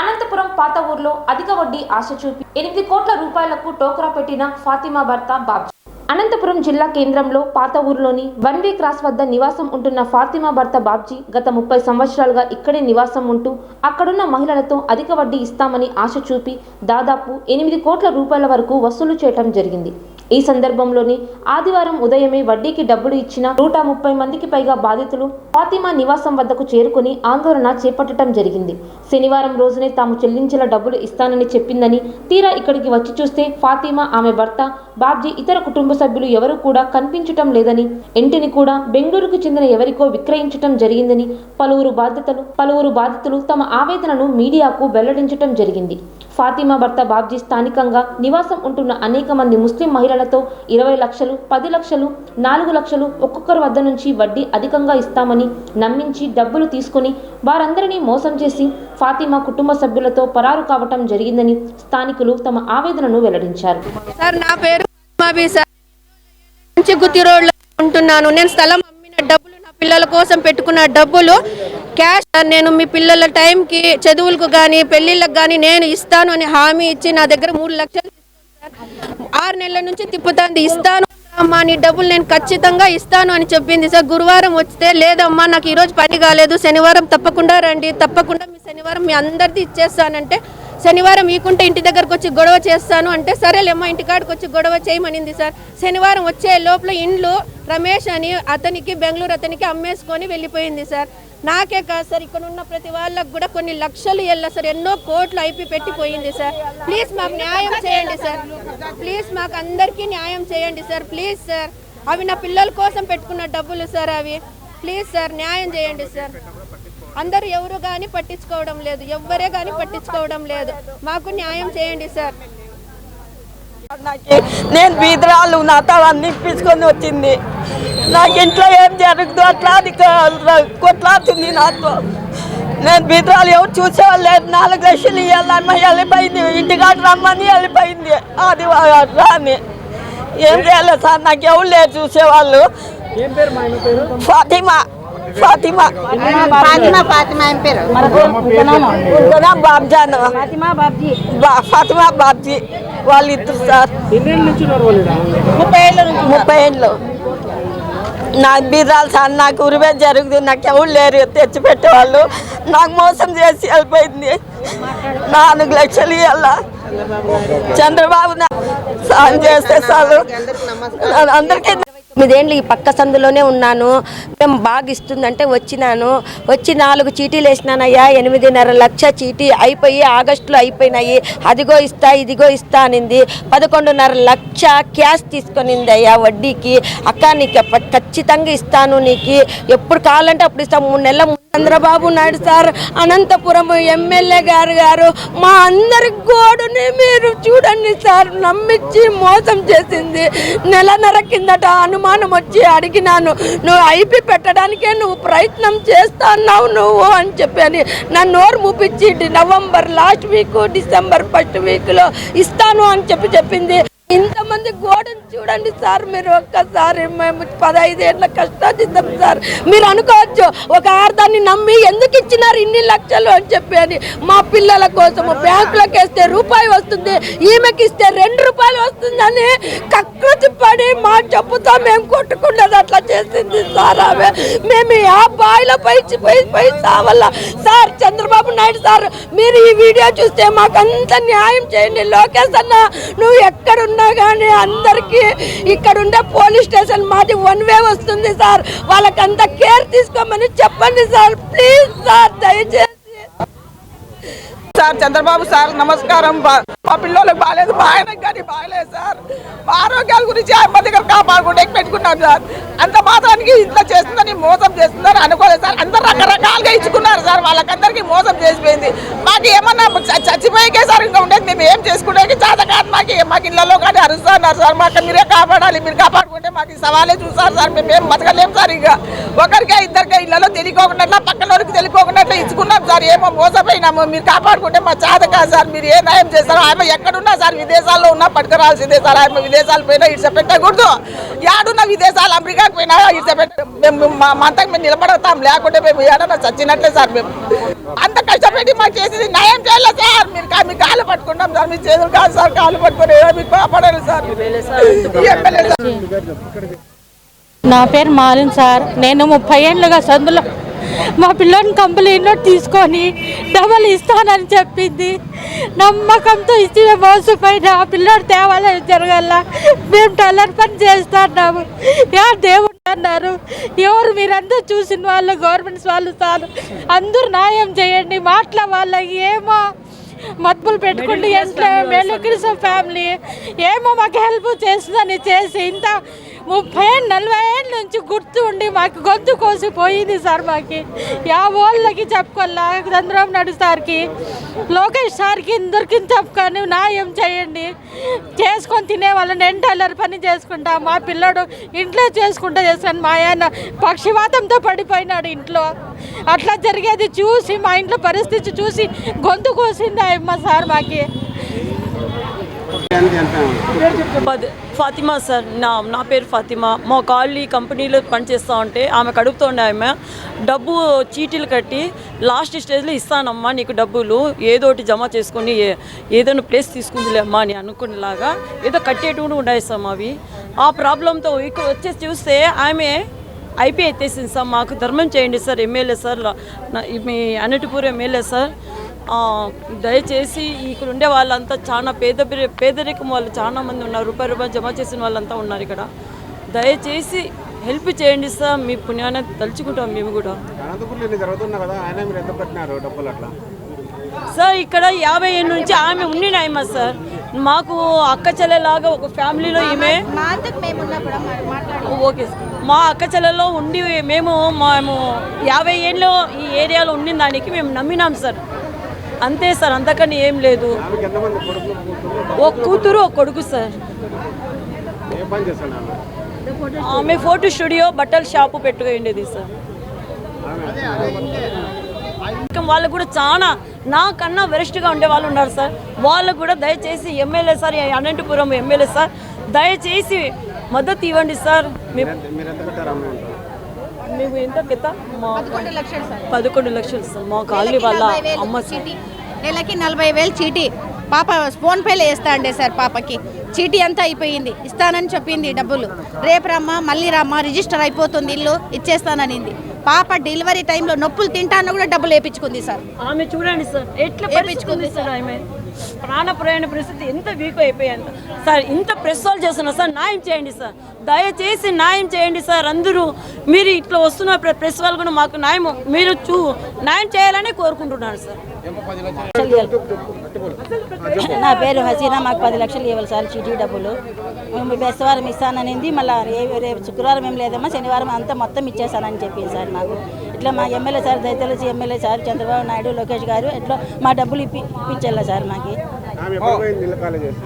అనంతపురం పాత ఊర్లో అధిక వడ్డీ ఆశ చూపి ఎనిమిది కోట్ల రూపాయలకు టోకరా పెట్టిన ఫాతిమా భర్త బాబ్జీ. అనంతపురం జిల్లా కేంద్రంలో పాత ఊర్లోని వన్ వే క్రాస్ వద్ద నివాసం ఉంటున్న ఫాతిమా భర్త బాబ్జీ గత ముప్పై సంవత్సరాలుగా ఇక్కడే నివాసం ఉంటూ అక్కడున్న మహిళలతో అధిక వడ్డీ ఇస్తామని ఆశ చూపి దాదాపు ఎనిమిది కోట్ల రూపాయల వరకు వసూలు చేయటం జరిగింది. ఈ సందర్భంలోని ఆదివారం ఉదయమే వడ్డీకి డబ్బులు ఇచ్చిన నూట ముప్పై మందికి పైగా బాధితులు ఫాతిమా నివాసం వద్దకు చేరుకుని ఆందోళన చేపట్టడం జరిగింది. శనివారం రోజునే తాము చెల్లించిన డబ్బులు ఇస్తానని చెప్పిందని తీరా ఇక్కడికి వచ్చి చూస్తే ఫాతిమా ఆమె భర్త బాబ్జీ ఇతర కుటుంబ సభ్యులు ఎవరూ కూడా కనిపించటం లేదని ఇంటిని కూడా బెంగళూరుకు చెందిన ఎవరికో విక్రయించటం జరిగిందని పలువురు బాధితులు పలువురు బాధితులు తమ ఆవేదనను మీడియాకు వెల్లడించటం జరిగింది. ఫాతిమా భర్త బాబ్జీ స్థానికంగా నివాసం ఉంటున్న అనేక మంది ముస్లిం మహిళలతో ఇరవై లక్షలు పది లక్షలు నాలుగు లక్షలు ఒక్కొక్కరి వద్ద నుంచి వడ్డీ అధికంగా ఇస్తామని నమ్మించి డబ్బులు తీసుకుని వారందరినీ మోసం చేసి ఫాతిమా కుటుంబ సభ్యులతో పరారు కావటం జరిగిందని స్థానికులు తమ ఆవేదనను వెల్లడించారు. సార్ నా పేరు గుత్తి రోడ్లో ఉంటున్నాను. నేను స్థలం అమ్మిన డబ్బులు నా పిల్లల కోసం పెట్టుకున్న డబ్బులు క్యాష్ నేను మీ పిల్లల టైంకి చదువులకు కానీ పెళ్ళిళ్ళకి కానీ నేను ఇస్తాను అని హామీ ఇచ్చి నా దగ్గర మూడు లక్షలు ఆరు నెలల నుంచి తిప్పుతుంది. ఇస్తాను అమ్మా నీ డబ్బులు నేను ఖచ్చితంగా ఇస్తాను అని చెప్పింది. సార్ గురువారం వస్తే లేదమ్మా నాకు ఈరోజు పని కాలేదు. శనివారం తప్పకుండా రండి. తప్పకుండా మీ శనివారం మీ అందరిది ఇచ్చేస్తానంటే శనివారం ఈకుంటే ఇంటి దగ్గరకు వచ్చి గొడవ చేస్తాను అంటే సరేలేమ్మా ఇంటికాడికి వచ్చి గొడవ చేయమనింది సార్. శనివారం వచ్చే లోపల ఇండ్లు రమేష్ అని అతనికి బెంగళూరు అతనికి అమ్మేసుకొని వెళ్ళిపోయింది సార్. నాకే కాదు సార్ ఇక్కడ ఉన్న ప్రతి వాళ్ళకు కూడా కొన్ని లక్షలు వెళ్ళా సార్ ఎన్నో కోట్లు అయిపి పెట్టిపోయింది సార్. ప్లీజ్ మాకు న్యాయం చేయండి సార్. ప్లీజ్ మాకు అందరికీ న్యాయం చేయండి సార్. ప్లీజ్ సార్ అవి నా పిల్లల కోసం పెట్టుకున్న డబ్బులు సార్ అవి. ప్లీజ్ సార్ న్యాయం చేయండి సార్. అందరూ ఎవరు కానీ పట్టించుకోవడం లేదు. ఎవ్వరే కానీ పట్టించుకోవడం లేదు. మాకు న్యాయం చేయండి సార్. నేను బీదరాలు నా అన్ని ఇప్పించుకొని వచ్చింది. నాకు ఇంట్లో ఏం జరుగుతుందో అట్లా అది కొట్లాడుతుంది నాతో నేను బీదరాలు ఎవరు చూసేవాళ్ళు లేదు నాలుగు లక్షలు ఇవ్వాలన్న వెళ్ళిపోయింది. ఇంటికాడ రమ్మని వెళ్ళిపోయింది. అది రాని. ఏం చేయాలి సార్ నాకు ఎవరు లేరు చూసేవాళ్ళు. ఫాతిమా ఫాతిమా. ఫాతిమా ఫాతిమా ఏం పేరు? ఉంటేనా బాబ్జాన్? ఫాతిమా బాబ్జీ. బా- ఫాతిమా బాబ్జీ. వాళ్ళు ఇద్దరు సార్ ముప్పై ఏళ్ళ ముప్పై ఏళ్ళు. నాకు బీరాలు సార్ నాకు ఉరివే జరుగుతుంది. నాకు ఎవరు లేరు తెచ్చి పెట్టేవాళ్ళు నాకు మోసం చేసి వెళ్ళిపోయింది. నాలుగు లక్షలు ఇవ్వాల చంద్రబాబు నా- సాయం చేస్తే చాలు. అందరికీ తొమ్మిదేళ్ళు ఈ పక్క సందులోనే ఉన్నాను. మేము బాగా ఇస్తుందంటే వచ్చినాను. వచ్చి నాలుగు చీటీలు వేసినానయ్యా ఎనిమిదిన్నర లక్ష చీటీ అయిపోయి ఆగస్టులో అయిపోయినాయి. అదిగో ఇస్తా ఇదిగో ఇస్తా అనింది. పదకొండున్నర లక్ష క్యాష్ తీసుకొనింది అయ్యా వడ్డీకి. అక్క నీకు ఖచ్చితంగా ఇస్తాను నీకు. ఎప్పుడు కావాలంటే అప్పుడు ఇస్తాను మూడు నెలల చంద్రబాబు నాయుడు సార్ అనంతపురం ఎమ్మెల్యే గారు గారు మా అందరి గోడుని మీరు చూడండి సార్ నమ్మించి మోసం చేసింది. నెలన్నర కిందట అనుమానం వచ్చి అడిగినాను నువ్వు ఐపీ పెట్టడానికే నువ్వు ప్రయత్నం చేస్తున్నావు నువ్వు అని చెప్పాను నా నోరు మూపించి November last week December first వీక్లో ఇస్తాను అని చెప్పి చెప్పింది. ఇంతమంది గోడను చూడండి సార్ మీరు ఒక్కసారి మేము పదహైదేళ్ళ కష్టాజిద్దాం సార్. మీరు అనుకోవచ్చు ఒక ఆర్దాన్ని నమ్మి ఎందుకు ఇచ్చినారు ఇన్ని లక్షలు అని చెప్పి అని. మా పిల్లల కోసము బ్యాంకులోకి వేస్తే రూపాయి వస్తుంది ఈమెకి ఇస్తే రెండు రూపాయలు వస్తుందని కకృతి పడి మా చెప్పుతో మేము కొట్టుకున్నది అట్లా చేసింది సార్ ఆమె. మేము ఆ బాయిలో పై పోయి పోయి సావల్ల. సార్ చంద్రబాబు నాయుడు సార్ మీరు ఈ వీడియో చూస్తే మాకు అంత న్యాయం చేయండి. లోకేష్ అన్న నువ్వు ఎక్కడున్నావు కానీ అందరికీ ఇక్కడ ఉండే పోలీస్ స్టేషన్ మాది వన్ వే వస్తుంది సార్. వాళ్ళకంత కేర్ తీసుకోమని చెప్పండి సార్. ప్లీజ్ సార్ దయచేసి. సార్ చంద్రబాబు సార్ నమస్కారం. మా పిల్లలకు బాగాలేదు మా ఆయనకు కానీ బాగాలేదు సార్. మా ఆరోగ్యాల గురించి అమ్మ దగ్గర కాపాడుకుంటే పెట్టుకున్నాం సార్. అంత మాత్రానికి ఇంత చేస్తుందని మోసం చేస్తుందని అనుకోలేదు సార్. అందరు రకరకాలుగా ఇచ్చుకున్నారు సార్. వాళ్ళకందరికీ మోసం చేసిపోయింది. మాకు ఏమన్నా చచ్చిపోయేకే సార్ ఇంకా ఉండేది. మేము ఏం చేసుకునేకి చేత కాదు. మాకు మాకు ఇళ్ళలో కానీ అరుస్తున్నారు సార్. మాకు మీరే కాపాడాలి. మీరు కాపాడుకుంటే మాకు సవాలే చూసారు సార్. మేము ఏం బతకలేము సార్ ఇక. ఒకరికే ఇద్దరికే ఇళ్ళలో తెలియకోకుండా పక్కన వరకు తెలియకోకుండా ఇచ్చుకున్నాం సార్. ఏమో మోసపోయినాము. మీరు కాపాడుకుంటే మా చేత కాదు సార్. మీరు ఏ న్యాయం చేస్తారో ఆమె ఎక్కడున్నా సార్ విదేశాల్లో ఉన్నా పట్టుకురాల్సిందే సార్. ఆమె విదేశాలు పోయినా ఇట్స్ పెట్టకూడదు యాడున్న విదేశాలు అమెరికాకు పోయినా ఇట్స్ పెట్ట మేము మా మంతకు మేము నిలబడతాం. లేకుంటే మేము ఏడన్నా చచ్చినట్లే సార్ మేము. అంత కష్టపెట్టి మాకు చేసింది న్యాయం చేయాలి సార్? మీరు మీ కాలు పట్టుకుంటాం సార్ మీ చేతులు కాదు సార్ కాలు పట్టుకొని ఏదో మీకు కాపాడాలి సార్. MLA sir. నా పేరు మాలిన్ సార్. నేను ముప్పై ఏళ్ళుగా సందులో మా పిల్లని కంపెనీలో తీసుకొని డబల్ ఇస్తానని చెప్పింది. నమ్మకంతో ఇచ్చి మోసపోయిన ఆ పిల్లోడు తేవాలని జరగల మేము టల్లర్ పని చేస్తున్నాము. యా దేవుడు అన్నారు. ఎవరు మీరందరూ చూసిన వాళ్ళు గవర్నమెంట్స్ వాళ్ళు చాలు. అందరూ న్యాయం చేయండి. మాటల వాళ్ళకి ఏమో మత్తులు పెట్టుకుంటూ ఎంత మెలిక్రిస్ ఫ్యామిలీ ఏమో మాకు హెల్ప్ చేస్తుందని చేసి ఇంత ముప్పై ఏళ్ళు నలభై ఏళ్ళ నుంచి గుర్తు ఉండి మాకు గొంతు కోసిపోయింది సార్ మాకి. యా వాళ్ళకి చెప్పుకోలే చంద్రబాబు నాయుడు సార్కి లోకేష్ సార్కి ఇందరికి చెప్పుకొని నా ఏం చేయండి. చేసుకొని తినే వాళ్ళని ఎంటల్లర్ పని చేసుకుంటా మా పిల్లడు ఇంట్లో చేసుకుంటా చేసుకొని మా ఆయన పక్షివాతంతో పడిపోయినాడు ఇంట్లో. అట్లా జరిగేది చూసి మా ఇంట్లో పరిస్థితి చూసి గొంతు కోసింది అమ్మ సార్ మాకి. ఫాతిమా సార్ నా నా పేరు ఫాతిమా. మా కాలనీ కంపెనీలో పనిచేస్తూ ఉంటే ఆమె కడుపుతోండే ఆమె. డబ్బు చీటీలు కట్టి లాస్ట్ స్టేజ్లో ఇస్తానమ్మా నీకు డబ్బులు. ఏదో ఒకటి జమ చేసుకొని ఏ- ఏదైనా ప్లేస్ తీసుకుందిలేమ్మా అని అనుకునేలాగా ఏదో కట్టేటువంటి ఉన్నాయి సార్ అవి ఆ ప్రాబ్లంతో ఇక్కడ వచ్చేసి చూస్తే ఆమె అయిపోయి ఎత్తేసింది సార్. మాకు ధర్మం చేయండి సార్ ఎమ్మెల్యే సార్ మీ అనంతపూర్ ఎమ్మెల్యే సార్. దయచేసి ఇక్కడ ఉండే వాళ్ళంతా చాలా పేద పేదరికం వాళ్ళు చాలా మంది ఉన్నారు రూపాయి రూపాయలు జమ చేసిన వాళ్ళంతా ఉన్నారు ఇక్కడ. దయచేసి హెల్ప్ చేయండి సార్ మీ పుణ్యాన్ని తలుచుకుంటాం మేము కూడా. సార్ ఇక్కడ యాభై ఏళ్ళ నుంచి ఆమె ఉండినాయమ్మా సార్. మాకు అక్క చెల్లెలాగా ఒక ఫ్యామిలీలో ఈమె. Okay sir. మా అక్క చెల్లెల్లో ఉండి మేము మేము యాభై ఏళ్ళు ఈ ఏరియాలో ఉండిన దానికి మేము నమ్మినాం సార్. అంతే సార్ అంతకని ఏం లేదు. కూతురు ఒక కూతురు ఒక కొడుకు సార్. ఆమె ఫోటో స్టూడియో బట్టల షాపు పెట్టుకోండేది సార్. ఇంకా వాళ్ళు కూడా చాలా నాకన్నా వెరెస్ట్గా ఉండే వాళ్ళు ఉన్నారు సార్. వాళ్ళకు కూడా దయచేసి MLA sir Anantapuram MLA sir దయచేసి మద్దతు ఇవ్వండి సార్. మేము ఎంత పెద్ద మా పదకొండు లక్షలు సార్. పదకొండు లక్షలు సార్. మా కాలనీ వాళ్ళ అమ్మ సార్ చీటీ. నెలకి నలభై వేలు చీటీ. పాప ఫోన్ పేలో వేస్తా అండి సార్ పాపకి. చీటీ అంతా అయిపోయింది. ఇస్తానని చెప్పింది డబ్బులు. రేపు రమ్మా మళ్ళీ రమ్మా రిజిస్టర్ అయిపోతుంది ఇల్లు ఇచ్చేస్తాననింది. పాప డెలివరీ టైంలో నొప్పులు తింటాను కూడా డబ్బులు వేపించుకుంది సార్. ఆమె చూడండి సార్ ఎట్లా పరీక్షకుంది సార్. ఆమె? ప్రాణప్రయాణ పరిస్థితి ఎంత వీక్ అయిపోయాను. సార్ ఇంత ప్రెస్ వాళ్ళు చేస్తున్నారు. సార్ న్యాయం చేయండి సార్. దయచేసి న్యాయం చేయండి సార్. అందరూ మీరు ఇట్లా వస్తున్న ప్రెస్ వాళ్ళు కూడా మాకు న్యాయం మీరు చూ న్యాయం చేయాలని కోరుకుంటున్నాను సార్. నా పేరు హసీనా మాకు పది లక్షలు ఇవ్వాలి సార్ చీటీ డబ్బులు. మేము బెస్తవారం ఇస్తాననింది. మళ్ళీ రే- రేపు శుక్రవారం ఏం లేదమ్మా శనివారం అంతా మొత్తం ఇచ్చేసానని చెప్పింది సార్ మాకు. ఇట్లా మా ఎమ్మెల్యే సార్ దయతలసి ఎమ్మెల్యే సార్ చంద్రబాబు నాయుడు లోకేష్ గారు ఇట్లా మా డబ్బులు ఇప్పి ఇప్పించాల సార్ మాకు. ఆమె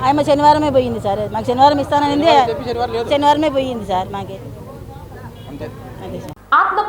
ఆమె శనివారమే పోయింది సార్. మాకు శనివారం ఇస్తాననింది. శనివారమే పోయింది సార్ మాకి. అదే సార్. ఆత్మ